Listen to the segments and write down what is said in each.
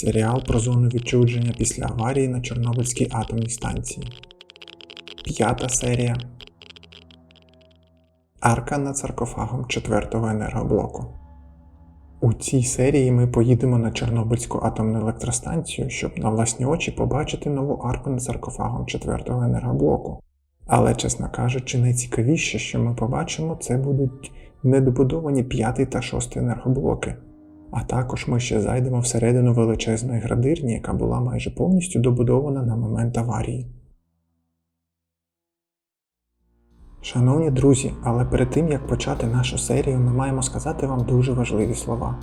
Серіал про зону відчудження після аварії на Чорнобильській атомній станції. П'ята серія. Арка над саркофагом четвертого енергоблоку. У цій серії ми поїдемо на Чорнобильську атомну електростанцію, щоб на власні очі побачити нову арку над саркофагом четвертого енергоблоку. Але, чесно кажучи, найцікавіше, що ми побачимо, це будуть недобудовані п'ятий та шостий енергоблоки. А також ми ще зайдемо всередину величезної градирні, яка була майже повністю добудована на момент аварії. Шановні друзі, але перед тим як почати нашу серію, ми маємо сказати вам дуже важливі слова.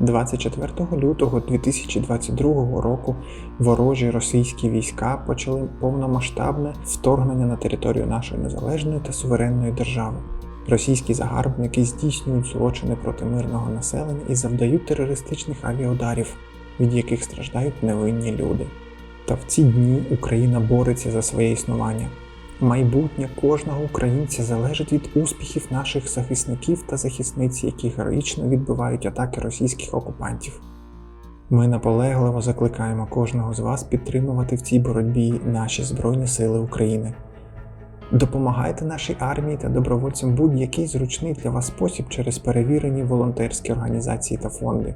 24 лютого 2022 року ворожі російські війська почали повномасштабне вторгнення на територію нашої незалежної та суверенної держави. Російські загарбники здійснюють злочини проти мирного населення і завдають терористичних авіаударів, від яких страждають невинні люди. Та в ці дні Україна бореться за своє існування. Майбутнє кожного українця залежить від успіхів наших захисників та захисниць, які героїчно відбивають атаки російських окупантів. Ми наполегливо закликаємо кожного з вас підтримувати в цій боротьбі наші Збройні Сили України. Допомагайте нашій армії та добровольцям будь-який зручний для вас спосіб через перевірені волонтерські організації та фонди.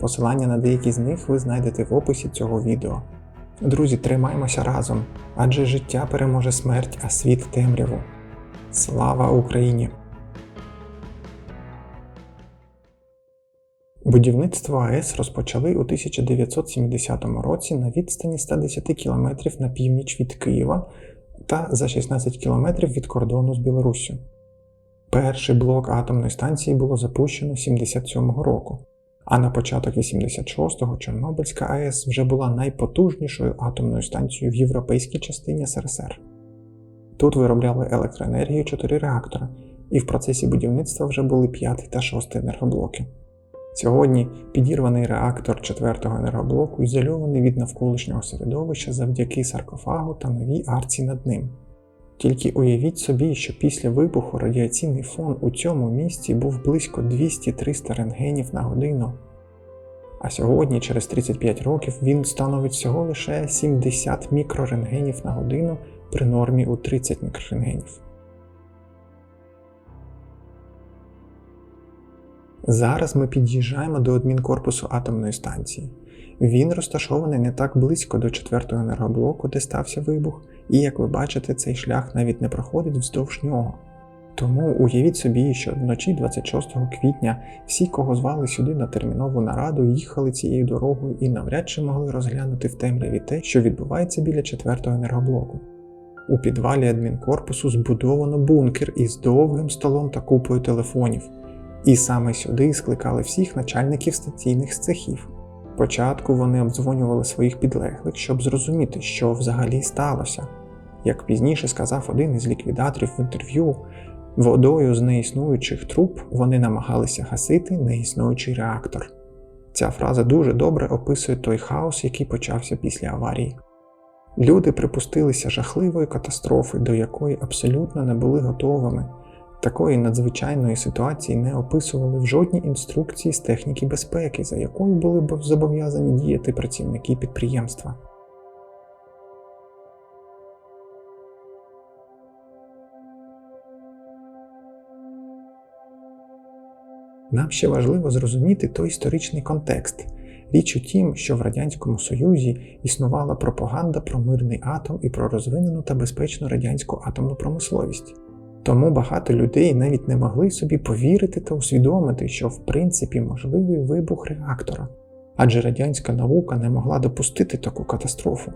Посилання на деякі з них ви знайдете в описі цього відео. Друзі, тримаймося разом, адже життя переможе смерть, а світ темряву. Слава Україні! Будівництво АЕС розпочали у 1970 році на відстані 110 км на північ від Києва та за 16 км від кордону з Білоруссю. Перший блок атомної станції було запущено 77-го року, а на початок 86-го Чорнобильська АЕС вже була найпотужнішою атомною станцією в європейській частині СРСР. Тут виробляли електроенергію 4 реактора, і в процесі будівництва вже були 5 та 6 енергоблоки. Сьогодні підірваний реактор 4-го енергоблоку ізольований від навколишнього середовища завдяки саркофагу та новій арці над ним. Тільки уявіть собі, що після вибуху радіаційний фон у цьому місці був близько 200-300 рентгенів на годину. А сьогодні, через 35 років, він становить всього лише 70 мікрорентгенів на годину при нормі у 30 мікрорентгенів. Зараз ми під'їжджаємо до адмінкорпусу атомної станції. Він розташований не так близько до четвертого енергоблоку, де стався вибух, і як ви бачите, цей шлях навіть не проходить вздовж нього. Тому уявіть собі, що вночі 26 квітня всі, кого звали сюди на термінову нараду, їхали цією дорогою і навряд чи могли розглянути в темряві те, що відбувається біля четвертого енергоблоку. У підвалі адмінкорпусу збудовано бункер із довгим столом та купою телефонів. І саме сюди скликали всіх начальників стаційних цехів. Спочатку вони обдзвонювали своїх підлеглих, щоб зрозуміти, що взагалі сталося. Як пізніше сказав один із ліквідаторів в інтерв'ю, водою з неіснуючих труб вони намагалися гасити неіснуючий реактор. Ця фраза дуже добре описує той хаос, який почався після аварії. Люди припустилися жахливої катастрофи, до якої абсолютно не були готовими. Такої надзвичайної ситуації не описували в жодній інструкції з техніки безпеки, за якою були б зобов'язані діяти працівники підприємства. Нам ще важливо зрозуміти той історичний контекст. Річ у тім, що в Радянському Союзі існувала пропаганда про мирний атом і про розвинену та безпечну радянську атомну промисловість. Тому багато людей навіть не могли собі повірити та усвідомити, що в принципі можливий вибух реактора, адже радянська наука не могла допустити таку катастрофу.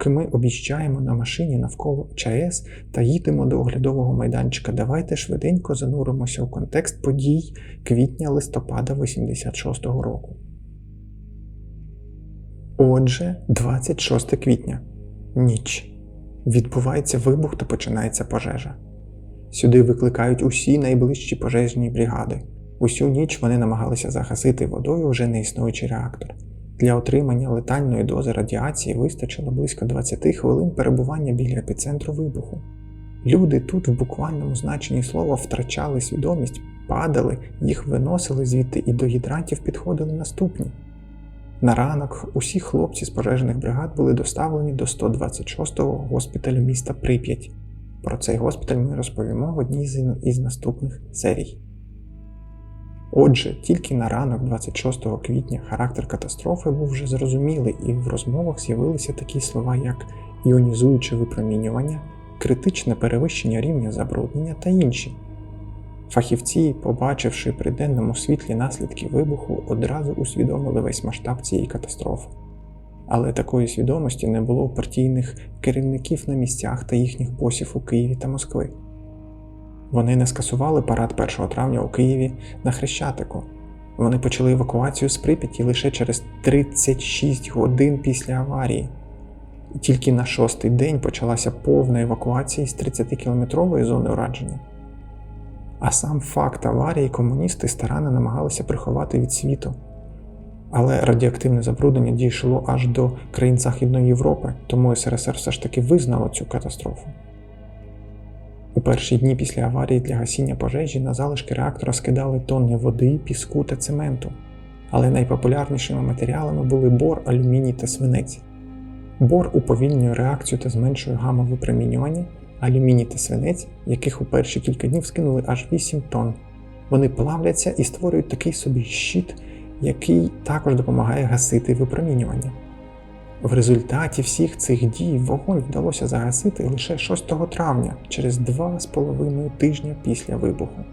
Поки ми об'їжджаємо на машині навколо ЧАЕС та їдемо до оглядового майданчика, давайте швиденько зануримося у контекст подій квітня-листопада 86-го року. Отже, 26 квітня. Ніч. Відбувається вибух та починається пожежа. Сюди викликають усі найближчі пожежні бригади. Усю ніч вони намагалися загасити водою вже неіснуючий реактор. Для отримання летальної дози радіації вистачило близько 20 хвилин перебування біля епіцентру вибуху. Люди тут, в буквальному значенні слова, втрачали свідомість, падали, їх виносили звідти і до гідрантів підходили наступні. На ранок усі хлопці з пожежних бригад були доставлені до 126-го госпіталю міста Прип'ять. Про цей госпіталь ми розповімо в одній із наступних серій. Отже, тільки на ранок 26 квітня характер катастрофи був вже зрозумілий, і в розмовах з'явилися такі слова, як іонізуюче випромінювання, критичне перевищення рівня забруднення та інші. Фахівці, побачивши при денному світлі наслідки вибуху, одразу усвідомили весь масштаб цієї катастрофи. Але такої свідомості не було у партійних керівників на місцях та їхніх босів у Києві та Москви. Вони не скасували парад 1 травня у Києві на Хрещатику. Вони почали евакуацію з Прип'яті лише через 36 годин після аварії. І тільки на шостий день почалася повна евакуація з 30-кілометрової зони урадження. А сам факт аварії комуністи старанно намагалися приховати від світу. Але радіоактивне забруднення дійшло аж до країн Західної Європи, тому СРСР все ж таки визнало цю катастрофу. У перші дні після аварії для гасіння пожежі на залишки реактора скидали тонни води, піску та цементу, але найпопулярнішими матеріалами були бор, алюміній та свинець. Бор уповільнює реакцію та зменшує гамма випромінювання, алюміній та свинець, яких у перші кілька днів скинули аж 8 тонн. Вони плавляться і створюють такий собі щит, який також допомагає гасити випромінювання. В результаті всіх цих дій вогонь вдалося загасити лише 6 травня, через 2,5 тижня після вибуху.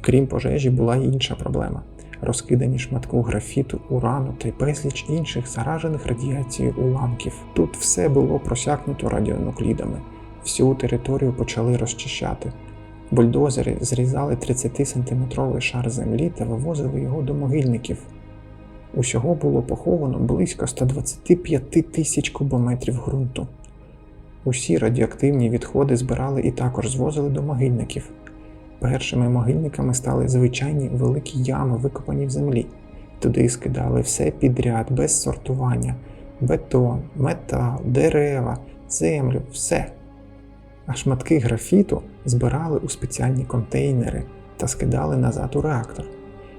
Крім пожежі, була й інша проблема розкидані шматку графіту, урану та й безліч інших заражених радіацією уламків. Тут все було просякнуто радіонуклідами, всю територію почали розчищати. Бульдозери зрізали 30-сантиметровий шар землі та вивозили його до могильників. Усього було поховано близько 125 тисяч кубометрів ґрунту. Усі радіоактивні відходи збирали і також звозили до могильників. Першими могильниками стали звичайні великі ями, викопані в землі. Туди скидали все підряд, без сортування, бетон, метал, дерева, землю, все а шматки графіту збирали у спеціальні контейнери та скидали назад у реактор.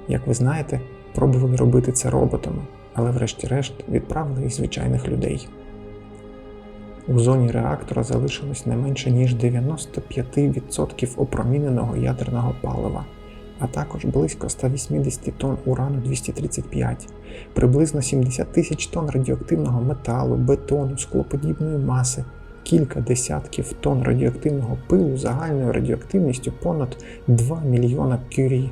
Як ви знаєте, пробували робити це роботами, але врешті-решт відправили і звичайних людей. У зоні реактора залишилось не менше ніж 95% опроміненого ядерного палива, а також близько 180 тонн урану 235, приблизно 70 тисяч тонн радіоактивного металу, бетону, склоподібної маси кілька десятків тонн радіоактивного пилу загальною радіоактивністю понад 2 мільйона кюрі.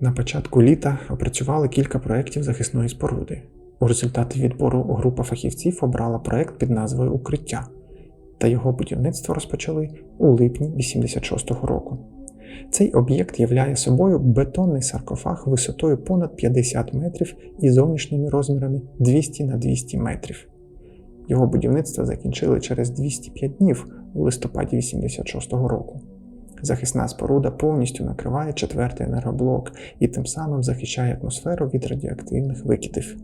На початку літа опрацювали кілька проєктів захисної споруди. У результаті відбору група фахівців обрала проєкт під назвою Укриття, та його будівництво розпочали у липні 86-го року. Цей об'єкт являє собою бетонний саркофаг висотою понад 50 метрів і зовнішніми розмірами 200 на 200 метрів. Його будівництво закінчили через 205 днів у листопаді 86-го року. Захисна споруда повністю накриває четвертий енергоблок і тим самим захищає атмосферу від радіоактивних викидів.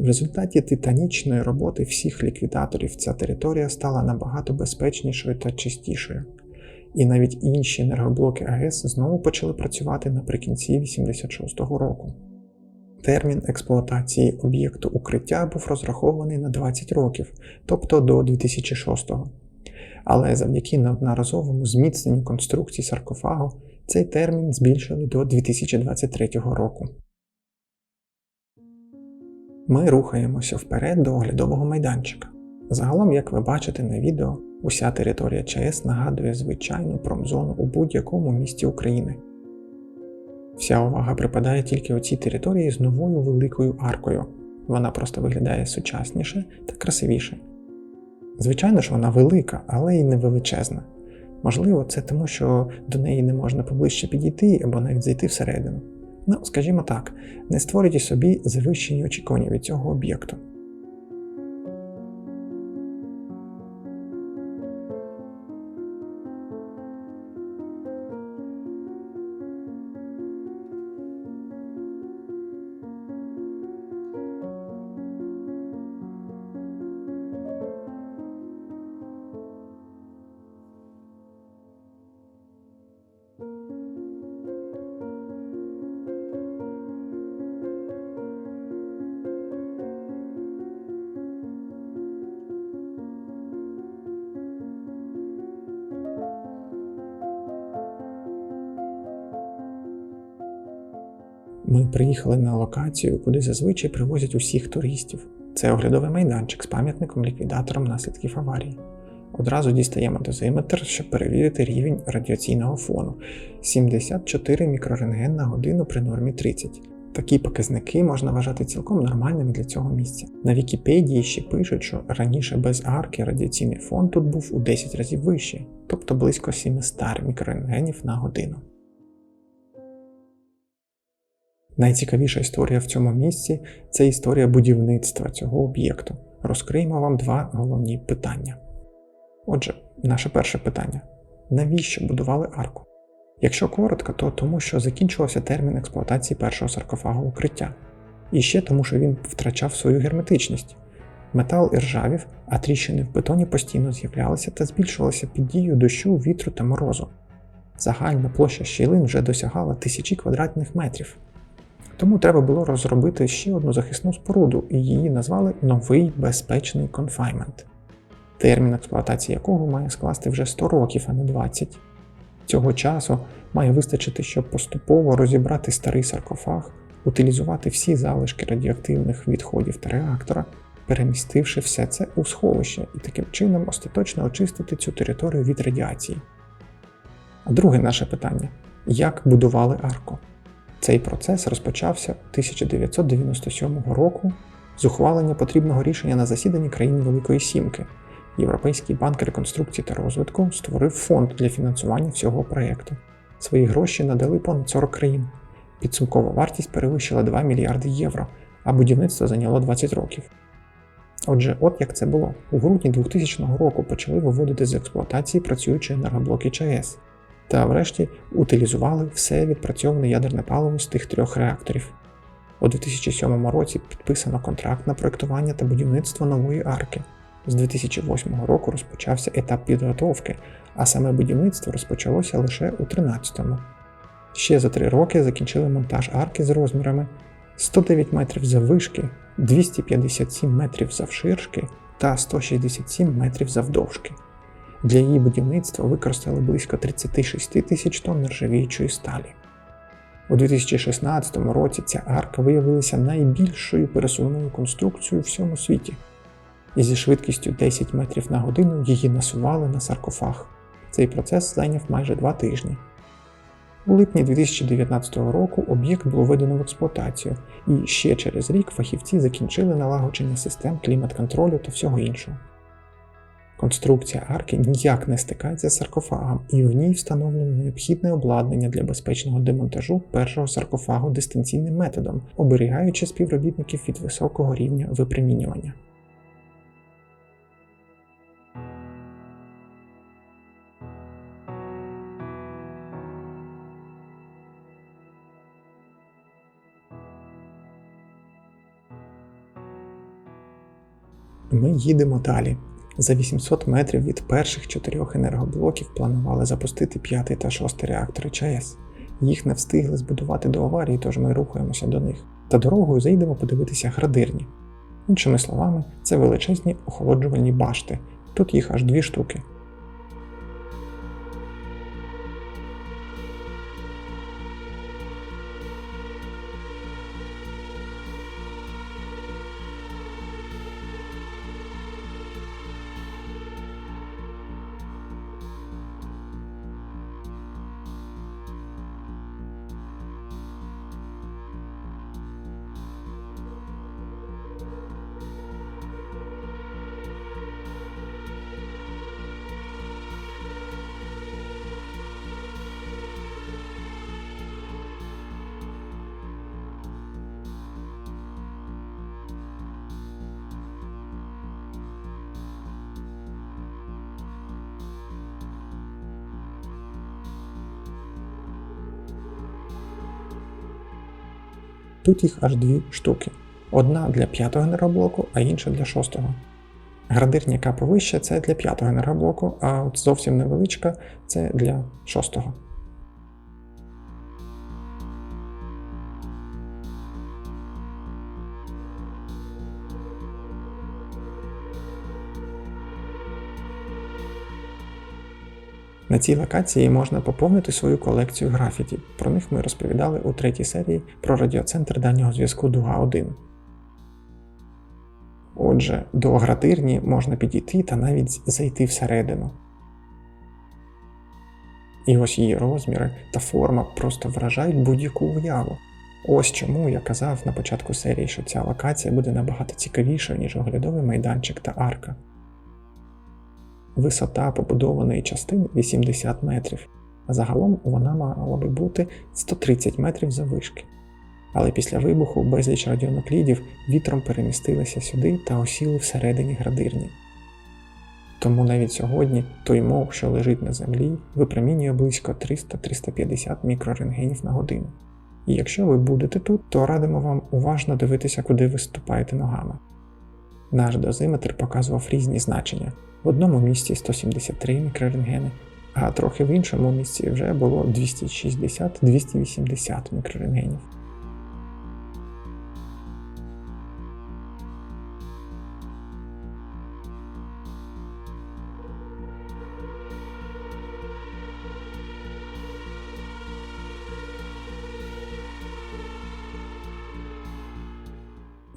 В результаті титанічної роботи всіх ліквідаторів ця територія стала набагато безпечнішою та чистішою. І навіть інші енергоблоки АЕС знову почали працювати наприкінці 86-го року. Термін експлуатації об'єкту укриття був розрахований на 20 років, тобто до 2006-го. Але завдяки неодноразовому зміцненню конструкції саркофагу цей термін збільшили до 2023 року. Ми рухаємося вперед до оглядового майданчика. Загалом, як ви бачите на відео, уся територія ЧАЕС нагадує звичайну промзону у будь-якому місті України. Вся увага припадає тільки у цій території з новою великою аркою. Вона просто виглядає сучасніше та красивіше. Звичайно ж, вона велика, але й не величезна. Можливо, це тому, що до неї не можна поближче підійти або навіть зайти всередину. Ну, скажімо так, не створюйте собі завищені очікування від цього об'єкту. Ми приїхали на локацію, куди зазвичай привозять усіх туристів. Це оглядовий майданчик з пам'ятником ліквідатором наслідків аварії. Одразу дістаємо дозиметр, щоб перевірити рівень радіаційного фону 74 мікрорентген на годину при нормі 30. Такі показники можна вважати цілком нормальними для цього місця. На Вікіпедії ще пишуть, що раніше без арки радіаційний фон тут був у 10 разів вищий, тобто близько 700 мікрорентгенів на годину. Найцікавіша історія в цьому місці це історія будівництва цього об'єкту. Розкриємо вам два головні питання. Отже, наше перше питання: навіщо будували арку? Якщо коротко, то тому, що закінчувався термін експлуатації першого саркофагу укриття, і ще тому, що він втрачав свою герметичність. Метал іржавів, а тріщини в бетоні постійно з'являлися та збільшувалися під дією дощу, вітру та морозу. Загальна площа щілин вже досягала тисячі квадратних метрів. Тому треба було розробити ще одну захисну споруду, і її назвали новий безпечний конфаймент, термін експлуатації якого має скласти вже 100 років, а не 20. Цього часу має вистачити, щоб поступово розібрати старий саркофаг, утилізувати всі залишки радіоактивних відходів та реактора, перемістивши все це у сховище і таким чином остаточно очистити цю територію від радіації. А друге наше питання: як будували арку? Цей процес розпочався 1997 року з ухвалення потрібного рішення на засіданні країн Великої Сімки. Європейський банк реконструкції та розвитку створив фонд для фінансування всього проєкту. Свої гроші надали понад 40 країн. Підсумкова вартість перевищила 2 мільярди євро, а будівництво зайняло 20 років. Отже, от як це було. У грудні 2000 року почали виводити з експлуатації працюючі енергоблоки ЧАЕС та врешті утилізували все відпрацьоване ядерне паливо з тих трьох реакторів. У 2007 році підписано контракт на проєктування та будівництво нової арки. З 2008 року розпочався етап підготовки, а саме будівництво розпочалося лише у 2013-му. Ще за три роки закінчили монтаж арки з розмірами 109 метрів заввишки, 257 метрів завширшки та 167 метрів завдовжки. Для її будівництва використали близько 36 тисяч тонн нержавіючої сталі. У 2016 році ця арка виявилася найбільшою пересувною конструкцією в всьому світі, і зі швидкістю 10 метрів на годину її насували на саркофаг. Цей процес зайняв майже два тижні. У липні 2019 року об'єкт було введено в експлуатацію, і ще через рік фахівці закінчили налагодження систем клімат-контролю та всього іншого. Конструкція арки ніяк не стикається з саркофагом, і в ній встановлено необхідне обладнання для безпечного демонтажу першого саркофагу дистанційним методом, оберігаючи співробітників від високого рівня випромінювання. Ми їдемо далі. За 800 метрів від перших чотирьох енергоблоків планували запустити п'ятий та шостий реактори ЧАЕС. Їх не встигли збудувати до аварії, тож ми рухаємося до них. Та дорогою заїдемо подивитися градирні. Іншими словами, це величезні охолоджувальні башти. Тут їх аж дві штуки. Тут їх аж дві штуки. Одна для п'ятого енергоблоку, а інша для шостого. Градирня, яка повище, це для п'ятого енергоблоку, а от зовсім невеличка це для шостого. Цій локації можна поповнити свою колекцію графіті. Про них ми розповідали у третій серії про радіоцентр дальнього зв'язку Дуга 1. Отже, до градирні можна підійти та навіть зайти всередину. І ось її розміри та форма просто вражають будь-яку уяву. Ось чому я казав на початку серії, що ця локація буде набагато цікавішою, ніж оглядовий майданчик та арка. Висота побудованої частини 80 метрів, а загалом вона мала би бути 130 метрів заввишки. Але після вибуху безліч радіонуклідів вітром перемістилися сюди та осіли всередині градирні. Тому навіть сьогодні той мов, що лежить на землі, випромінює близько 300-350 мікрорентгенів на годину. І якщо ви будете тут, то радимо вам уважно дивитися, куди ви ступаєте ногами. Наш дозиметр показував різні значення. В одному місці 173 мікрорентгени, а трохи в іншому місці вже було 260-280 мікрорентгенів.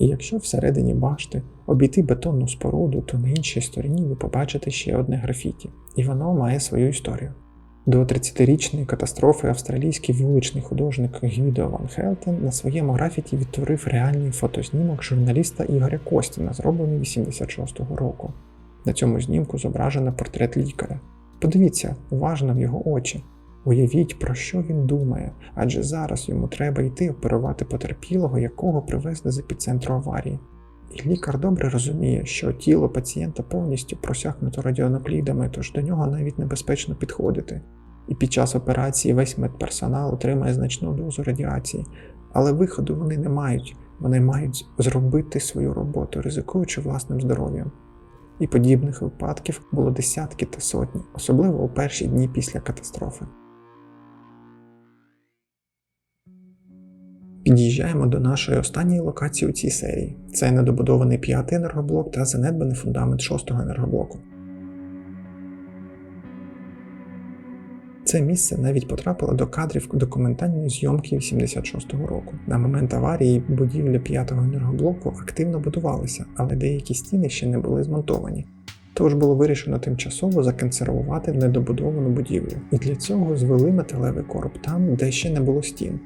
І якщо всередині башти обійти бетонну споруду, то на іншій стороні ви побачите ще одне графіті, і воно має свою історію. До 30-річної катастрофи австралійський вуличний художник Гвідо Ван Хелтен на своєму графіті відтворив реальний фотознімок журналіста Ігоря Костіна, зроблений 86-го року. На цьому знімку зображено портрет лікаря. Подивіться уважно в його очі. Уявіть, про що він думає, адже зараз йому треба йти оперувати потерпілого, якого привезли з епіцентру аварії. І лікар добре розуміє, що тіло пацієнта повністю просякнуто радіонуклідами, тож до нього навіть небезпечно підходити. І під час операції весь медперсонал отримає значну дозу радіації, але виходу вони не мають, вони мають зробити свою роботу, ризикуючи власним здоров'ям. І подібних випадків було десятки та сотні, особливо у перші дні після катастрофи. Під'їжджаємо до нашої останньої локації у цій серії. Це недобудований п'ятий енергоблок та занедбаний фундамент шостого енергоблоку. Це місце навіть потрапило до кадрів документальної зйомки 86-го року. На момент аварії будівля п'ятого енергоблоку активно будувалися, але деякі стіни ще не були змонтовані. Тож було вирішено тимчасово законсервувати недобудовану будівлю, і для цього звели металевий короб там, де ще не було стін.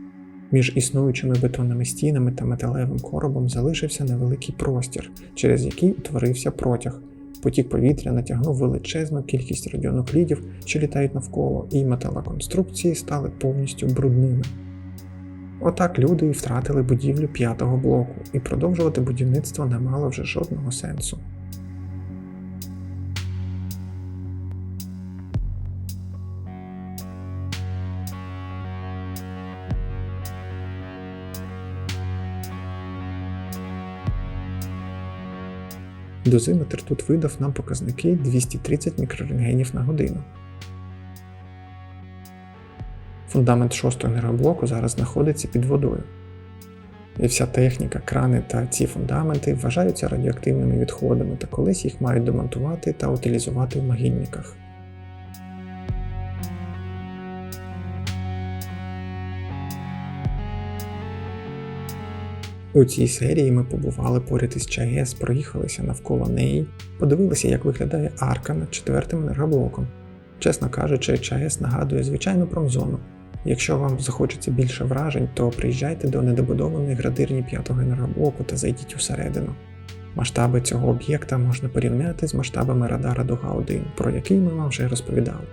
Між існуючими бетонними стінами та металевим коробом залишився невеликий простір, через який утворився протяг. Потік повітря натягнув величезну кількість радіонуклідів, що літають навколо, і металоконструкції стали повністю брудними. Отак люди і втратили будівлю п'ятого блоку, і продовжувати будівництво не мало вже жодного сенсу. Дозиметр тут видав нам показники 230 мікрорентгенів на годину. Фундамент шостого енергоблоку зараз знаходиться під водою. І вся техніка, крани та ці фундаменти вважаються радіоактивними відходами та колись їх мають демонтувати та утилізувати в могильниках. У цій серії ми побували поряд із ЧАЕС, проїхалися навколо неї, подивилися, як виглядає арка над четвертим енергоблоком. Чесно кажучи, ЧАЕС нагадує звичайну промзону. Якщо вам захочеться більше вражень, то приїжджайте до недобудованої градирні п'ятого енергоблоку та зайдіть усередину. Масштаби цього об'єкта можна порівняти з масштабами радара Дуга-1, про який ми вам вже розповідали.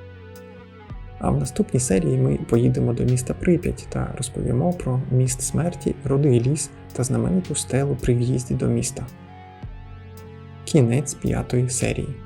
А в наступній серії ми поїдемо до міста Прип'ять та розповімо про міст смерті, рудий ліс та знамениту стелу при в'їзді до міста. Кінець п'ятої серії.